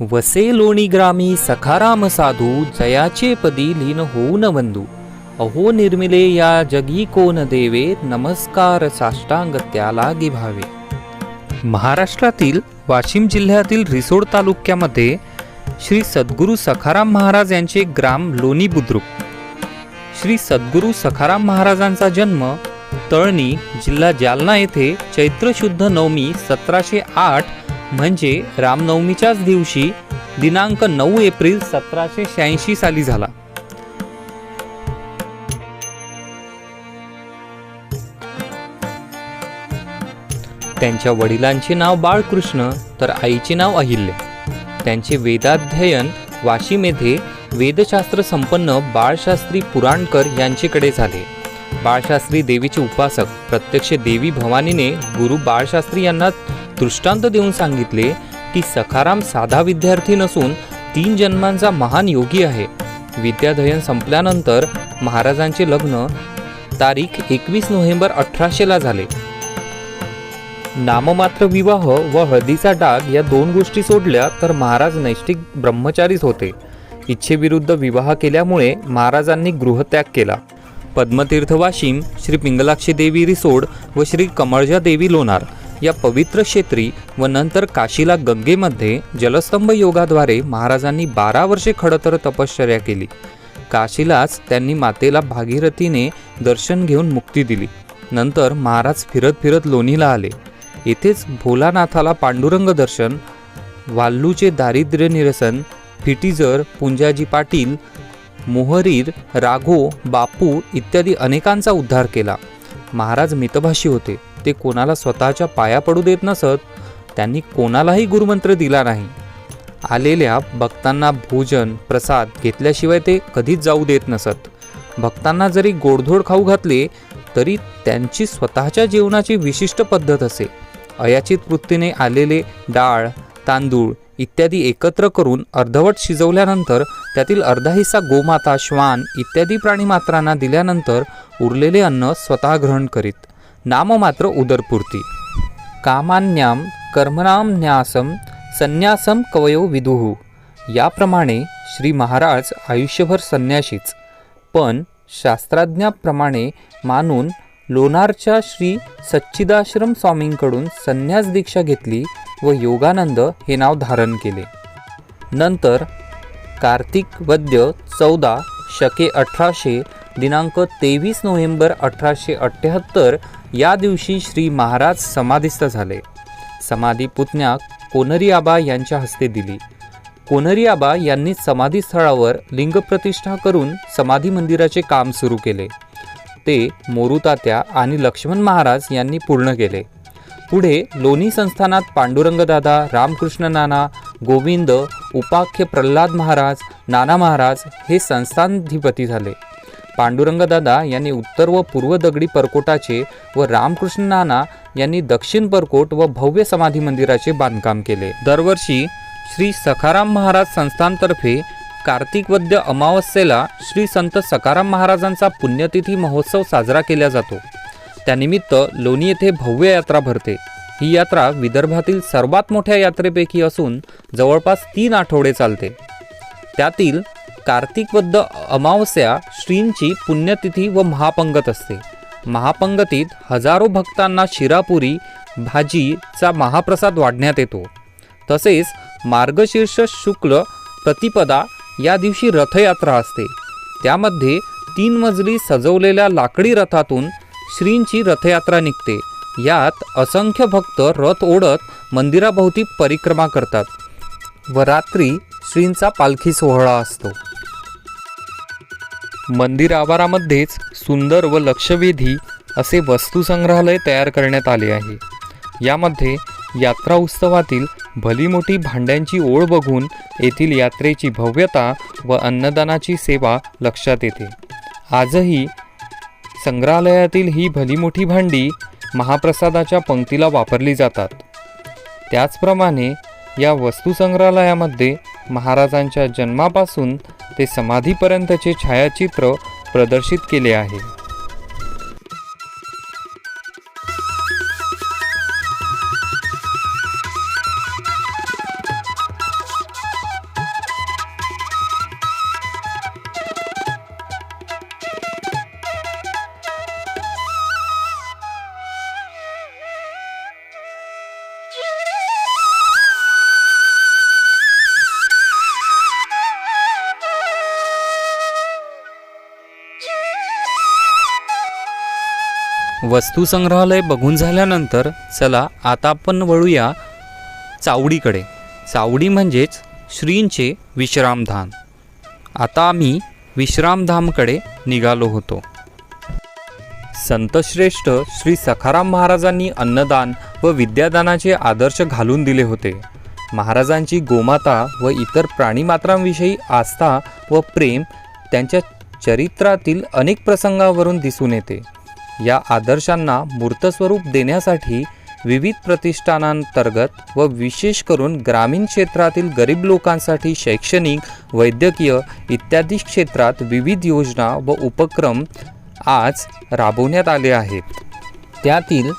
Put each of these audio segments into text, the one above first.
वसे लोणी ग्रामी सखाराम साधू जयाचे पदी लीन होऊन वंदू. अहो निर्मिले या जगी कोण देवे नमस्कार साष्टांग त्याला गिभावे महाराष्ट्रातील वाशिम जिल्ह्यातील रिसोड तालुक्यामध्ये श्री सद्गुरू सखाराम महाराज यांचे ग्राम लोणी बुद्रुक. श्री सद्गुरू सखाराम महाराजांचा जन्म तळणी जिल्हा जालना येथे चैत्र शुद्ध नवमी सतराशे आठ म्हणजे रामनवमीच्याच दिवशी दिनांक नऊ एप्रिल सतराशे शहाऐंशी साली झाला. त्यांच्या वडिलांचे नाव बाळकृष्ण तर आईचे नाव अहिल्य. त्यांचे वेदाध्ययन वाशिम येथे वेदशास्त्र संपन्न बाळशास्त्री पुराणकर यांचेकडे झाले. बाळशास्त्री देवीचे उपासक प्रत्यक्ष देवी भवानीने गुरु बाळशास्त्री यांना दृष्टांत देऊन सांगितले की सखाराम साधा विद्यार्थी नसून तीन जन्मांचा महान योगी आहे. विद्याध्ययन संपल्यानंतर महाराजांचे लग्न तारीख एकवीस नोव्हेंबर अठराशेला झाले. नाममात्र विवाह व हळदीचा डाग या दोन गोष्टी सोडल्या तर महाराज नैष्टिक ब्रह्मचारीच होते. इच्छेविरुद्ध विवाह केल्यामुळे महाराजांनी गृहत्याग केला. पद्मतीर्थ वाशिम श्री पिंगलाक्षी देवी रिसोड व श्री कमळजा देवी लोणार. या पवित्र क्षेत्री व नंतर काशीला गंगेमध्ये जलस्तंभ योगाद्वारे महाराजांनी बारा वर्षे खडतर तपश्चर्या केली. काशीलाच त्यांनी मातेला भागीरथीने दर्शन घेऊन मुक्ती दिली. नंतर महाराज फिरत फिरत लोणीला आले. येथेच भोलानाथाला पांडुरंग दर्शन वाल्लूचे दारिद्र्य निरसन फिटीजर पुंजाजी पाटील मोहरीर राघो बापू इत्यादी अनेकांचा उद्धार केला. महाराज मितभाषी होते. ते कोणाला स्वतःच्या पाया पडू देत नसत त्यांनी कोणालाही गुरुमंत्र दिला नाही. आलेल्या भक्तांना भोजन प्रसाद घेतल्याशिवाय ते कधीच जाऊ देत नसत. भक्तांना जरी गोडधोड खाऊ घातले तरी त्यांची स्वतःच्या जेवणाची विशिष्ट पद्धत असे. अयाचित वृत्तीने आलेले डाळ तांदूळ इत्यादी एकत्र करून अर्धवट शिजवल्यानंतर त्यातील अर्धा हिस्सा गोमाता श्वान इत्यादी प्राणीमात्रांना दिल्यानंतर उरलेले अन्न स्वतः ग्रहण करीत. नाममात्र उदरपूर्ती. कामान्याम कर्मणाम न्यासम संन्यासम कवयो विदुहू याप्रमाणे श्री महाराज आयुष्यभर संन्याशीच. पण शास्त्राज्ञाप्रमाणे मानून लोणारच्या श्री सच्चिदाश्रम स्वामींकडून संन्यास दीक्षा घेतली व योगानंद हे नाव धारण केले. नंतर कार्तिक वद्य चौदा शके अठराशे दिनांक तेवीस नोव्हेंबर अठराशे अठ्ठ्याहत्तर या दिवशी श्री महाराज समाधिस्थ झाले. समाधी पुतण्या कोनरी आबा यांच्या हस्ते दिली. कोनरी आबा यांनी समाधीस्थळावर लिंगप्रतिष्ठा करून समाधी मंदिराचे काम सुरू केले. ते मोरुतात्या आणि लक्ष्मण महाराज यांनी पूर्ण केले. पुढे लोणी संस्थानात पांडुरंगदादा रामकृष्ण नाना गोविंद उपाख्य प्रल्हाद महाराज नाना महाराज हे संस्थानाधिपती झाले. पांडुरंगदादा यांनी उत्तर व पूर्व दगडी परकोटाचे व रामकृष्ण नाना यांनी दक्षिण परकोट व भव्य समाधी मंदिराचे बांधकाम केले. दरवर्षी श्री सखाराम महाराज संस्थानतर्फे कार्तिक वद्य अमावस्येला श्री संत सखाराम महाराजांचा पुण्यतिथी महोत्सव साजरा केला जातो. त्यानिमित्त लोणी येथे भव्य यात्रा भरते. ही यात्रा विदर्भातील सर्वात मोठ्या यात्रेपैकी असून जवळपास तीन आठवडे चालते. त्यातील कार्तिकबद्ध अमावस्या श्रींची पुण्यतिथी व महापंगत असते. महापंगतीत हजारो भक्तांना शिरापुरी भाजीचा महाप्रसाद वाढण्यात येतो. तसेच मार्गशीर्ष शुक्ल प्रतिपदा या दिवशी रथयात्रा असते. त्यामध्ये तीन मजली सजवलेल्या लाकडी रथातून श्रींची रथयात्रा निघते. यात असंख्य भक्त रथ ओढत मंदिराभोवती परिक्रमा करतात. व रात्री श्रींचा पालखी सोहळा असतो. मंदिर आवारामध्येच सुंदर व लक्षवेधी असे वस्तुसंग्रहालय तयार करण्यात आले आहे. यामध्ये यात्रा उत्सवातील भली मोठी भांड्यांची ओळ बघून येथील यात्रेची भव्यता व अन्नदानाची सेवा लक्षात येते. आजही संग्रहालयातील ही भली मोठी भांडी महाप्रसादाच्या पंक्तीला वापरली जातात. त्याचप्रमाणे या वस्तुसंग्रहालयामध्ये महाराजांच्या जन्मापासून ते समाधीपर्यंतचे छायाचित्र प्रदर्शित केले आहे. वस्तुसंग्रहालय बघून झाल्यानंतर चला आता आपण वळूया चावडीकडे. चावडी म्हणजेच श्रींचे विश्रामधाम आता आम्ही विश्रामधामकडे निघालो होतो. संतश्रेष्ठ श्री सखाराम महाराजांनी अन्नदान व विद्यादानाचे आदर्श घालून दिले होते. महाराजांची गोमाता व इतर प्राणीमात्रांविषयी आस्था व प्रेम त्यांच्या चरित्रातील अनेक प्रसंगावरून दिसून येते. या आदर्शांना मूर्तस्वरूप देण्यासाठी विविध प्रतिष्ठानांतर्गत व विशेष करून ग्रामीण क्षेत्रातील गरीब लोकांसाठी शैक्षणिक वैद्यकीय इत्यादी क्षेत्रात विविध योजना व उपक्रम आज राबवण्यात आले आहेत. त्यातील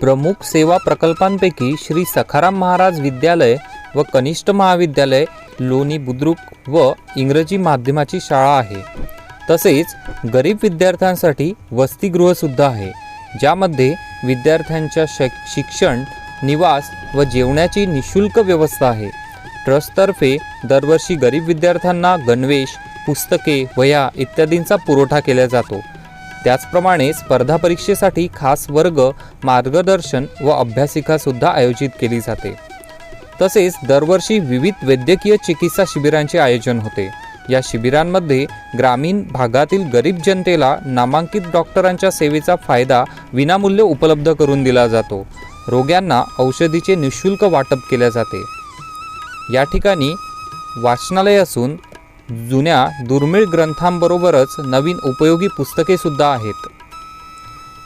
प्रमुख सेवा प्रकल्पांपैकी श्री सखाराम महाराज विद्यालय व कनिष्ठ महाविद्यालय लोणी बुद्रुक व इंग्रजी माध्यमाची शाळा आहे. तसेच गरीब विद्यार्थ्यांसाठी वसतिगृहसुद्धा आहे ज्यामध्ये विद्यार्थ्यांच्या शक शिक्षण निवास व जेवणाची निशुल्क व्यवस्था आहे. ट्रस्टतर्फे दरवर्षी गरीब विद्यार्थ्यांना गणवेश पुस्तके वह्या इत्यादींचा पुरवठा केला जातो. त्याचप्रमाणे स्पर्धा परीक्षेसाठी खास वर्ग मार्गदर्शन व अभ्यासिकासुद्धा आयोजित केली जाते. तसेच दरवर्षी विविध वैद्यकीय चिकित्सा शिबिरांचे आयोजन होते. या शिबिरांमध्ये ग्रामीण भागातील गरीब जनतेला नामांकित डॉक्टरांच्या सेवेचा फायदा विनामूल्य उपलब्ध करून दिला जातो. रोग्यांना औषधीचे निशुल्क वाटप केले जाते. या ठिकाणी वाचनालय असून जुन्या दुर्मिळ ग्रंथांबरोबरच नवीन उपयोगी पुस्तकेसुद्धा आहेत.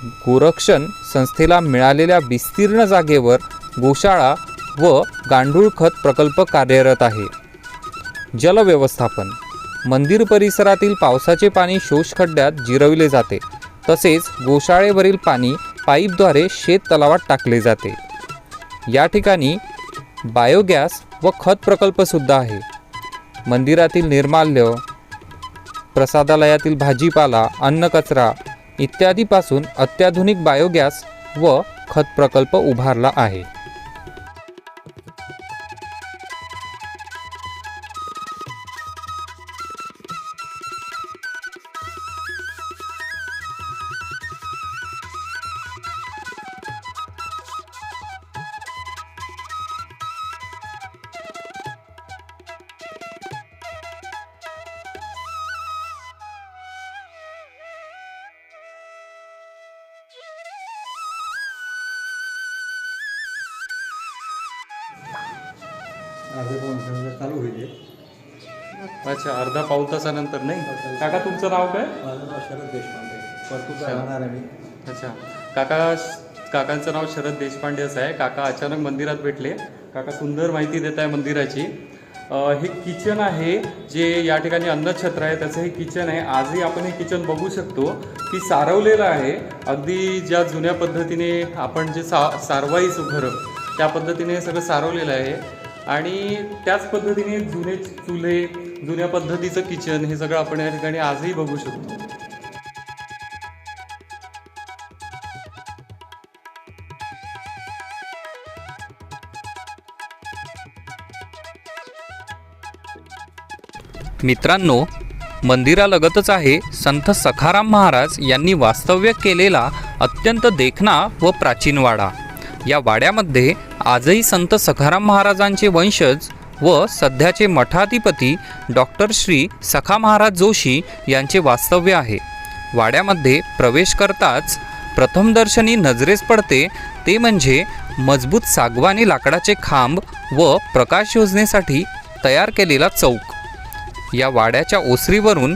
गोरक्षण संस्थेला मिळालेल्या विस्तीर्ण जागेवर गोशाळा व गांडूळ खत प्रकल्प कार्यरत आहे. जलव्यवस्थापन मंदिर परिसरातील पावसाचे पाणी शोषखड्ड्यात जिरवले जाते. तसेच गोशाळेवरील पाणी पाईपद्वारे शेत तलावात टाकले जाते. या ठिकाणी बायोगॅस व खत प्रकल्पसुद्धा आहे. मंदिरातील निर्माल्य प्रसादालयातील भाजीपाला अन्नकचरा इत्यादीपासून अत्याधुनिक बायोगॅस व खत प्रकल्प उभारला आहे. अर्धे पाऊण तासाला चालू होईल. अच्छा अर्धा पाऊण तासानंतर नाही? काका तुमचं नाव काय? माझं नाव शरद देशपांडे. परतूरचा राहणार आहे मी. अच्छा. काका काकांचं नाव शरद देशपांडे असं आहे. काका अचानक मंदिरात भेटले. काका सुंदर माहिती देत आहे मंदिराची. हे किचन आहे जे या ठिकाणी अन्नछत्र आहे. त्याचं हे किचन आहे. आजही आपण हे किचन बघू शकतो. की सारवलेलं आहे. अगदी ज्या जुन्या पद्धतीने आपण जे सा सारवाईच घरं त्या पद्धतीने हे सगळं सारवलेलं आहे. आणि त्याच पद्धतीने जुने चुले जुन्या पद्धतीचं किचन हे सगळं आपण या ठिकाणी आजही बघू शकतो. मित्रांनो मंदिरालगतच आहे संत सखाराम महाराज यांनी वास्तव्य केलेला अत्यंत देखणा व प्राचीन वाडा. या वाड्यामध्ये आजही संत सखाराम महाराजांचे वंशज व सध्याचे मठाधिपती डॉक्टर श्री सखा महाराज जोशी यांचे वास्तव्य आहे. वाड्यामध्ये प्रवेश करताच प्रथमदर्शनी नजरेस पडते ते म्हणजे मजबूत सागवानी लाकडाचे खांब व प्रकाश योजनेसाठी तयार केलेला चौक. या वाड्याच्या ओसरीवरून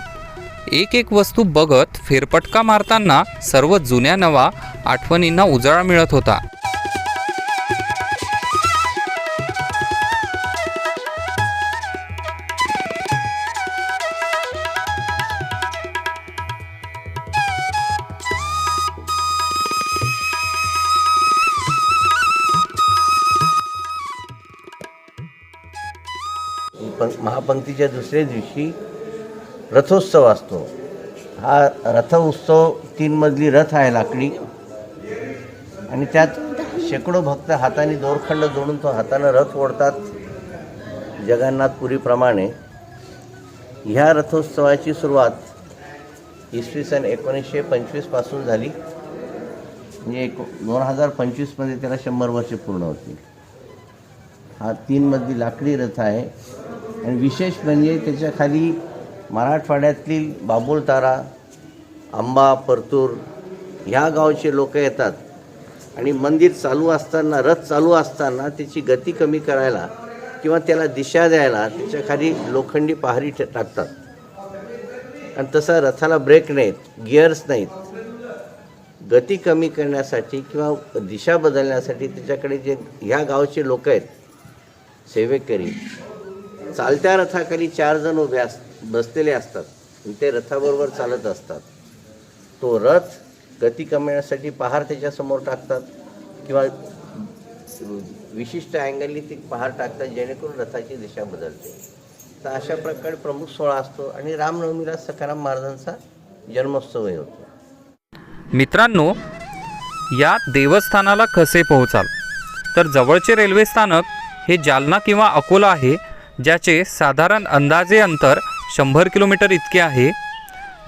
एक एक वस्तू बघत फेरपटका मारताना सर्व जुन्या नवा आठवणींना उजाळा मिळत होता. पंक्तीच्या दुसऱ्या दिवशी रथोत्सव असतो. हा रथ उत्सव तीन मजली रथ आहे लाकडी. आणि त्यात शेकडो भक्त हाताने दोरखंड जोडून तो हातानं रथ ओढतात. जगन्नाथपुरीप्रमाणे ह्या रथोत्सवाची सुरुवात इसवी सन एकोणीसशे पंचवीसपासून झाली. म्हणजे एक दोन हजार पंचवीसमध्ये त्याला शंभर वर्षे पूर्ण होतील. हा तीन मधली लाकडी रथ आहे. आणि विशेष म्हणजे त्याच्याखाली मराठवाड्यातील बाबुलतारा आंबा परतूर ह्या गावचे लोक येतात. आणि मंदिर चालू असताना रथ चालू असताना त्याची गती कमी करायला किंवा त्याला दिशा द्यायला त्याच्याखाली लोखंडी पहारी टाकतात. आणि तसा रथाला ब्रेक नाहीत गिअर्स नाहीत. गती कमी करण्यासाठी किंवा दिशा बदलण्यासाठी त्याच्याकडे जे ह्या गावचे लोक आहेत सेवेकरी चालत्या रथाखाली चार जण उभे अस बसलेले असतात. आणि ते रथाबरोबर चालत असतात. तो रथ गती कमवण्यासाठी पहार त्याच्यासमोर टाकतात किंवा विशिष्ट अँगलनी ती पहार टाकतात जेणेकरून रथाची दिशा बदलते. तर अशा प्रकारे प्रमुख सोहळा असतो आणि रामनवमीला सखाराम महाराजांचा जन्मोत्सवही होतो. मित्रांनो या देवस्थानाला कसे पोहोचाल? तर जवळचे रेल्वे स्थानक हे जालना किंवा अकोला आहे. ज्याचे साधारण अंदाजे अंतर शंभर किलोमीटर इतके आहे.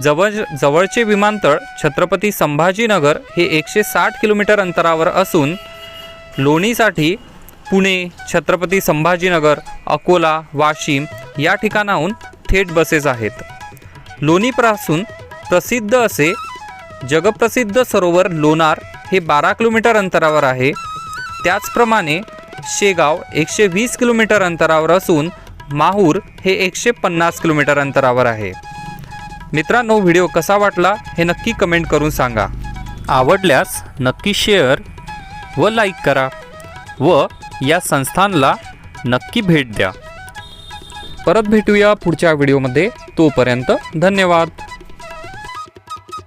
जवळ जवळचे विमानतळ छत्रपती संभाजीनगर हे एकशे साठ किलोमीटर अंतरावर असून लोणीसाठी पुणे छत्रपती संभाजीनगर अकोला वाशिम या ठिकाणाहून थेट बसेस आहेत. लोणीपासून प्रसिद्ध असे जगप्रसिद्ध सरोवर लोणार हे बारा किलोमीटर अंतरावर आहे. त्याचप्रमाणे शेगाव एकशे वीस किलोमीटर अंतरावर असून माहूर हे एकशे पन्नास किलोमीटर अंतरावर आहे. मित्रांनो व्हिडिओ कसा वाटला हे नक्की कमेंट करून सांगा. आवडल्यास नक्की शेअर व लाईक करा व या संस्थानला नक्की भेट द्या. परत भेटूया पुढच्या व्हिडिओमध्ये. तोपर्यंत धन्यवाद.